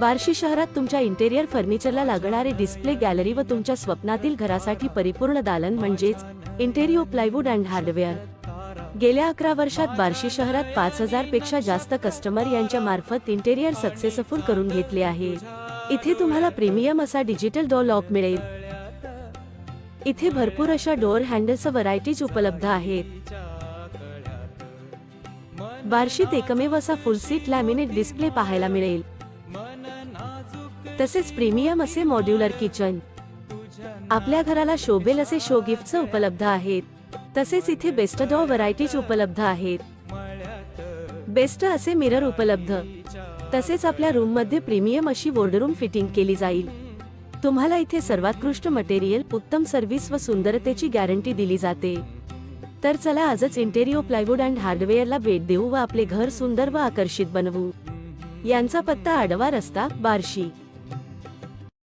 बार्शी शहरात तुमच्या इंटेरियर फर्निचरला लागणारे डिस्प्ले गॅलरी व तुमच्या स्वप्नातील घरासाठी परिपूर्ण दालन म्हणजेच इंटेरियो प्लायवूड अँड हार्डवेअर गेल्या अकरा वर्षात बार्शी शहरात पाच हजारपेक्षा जास्त कस्टमर यांच्या मार्फत इंटेरियर सक्सेसफुल करून घेतले आहे. इथे तुम्हाला प्रीमियम असा डिजिटल डॉ लॉक मिळेल. इथे भरपूर अशा डोअर हँडल्स व्हरायटीज उपलब्ध आहेत. बार्शीत एकमेव असा फुल सीट लॅमिनेट डिस्प्ले पाहायला मिळेल. तसेच प्रीमियम असे मॉड्युलर किचन. आपल्या घराला शोभेल असे शो गिफ्ट उपलब्ध आहेत. तसेच इथे बेस्ट डॉ व्हरायटीज उपलब्ध आहेत. बेस्ट असे मिरर उपलब्ध. तसेच आपल्या रूममध्ये प्रीमियम अशी वॉर्डरूम फिटिंग केली जाईल. तुम्हाला इथे सर्वात्कृष्ट मटेरियल उत्तम सर्व्हिस व सुंदरतेची गॅरंटी दिली जाते. तर चला आजच इंटेरियो प्लायवूड अँड हार्डवेअरला भेट देऊ व आपले घर सुंदर व आकर्षित बनवू. यांचा पत्ता आडवा रस्ता बार्शी.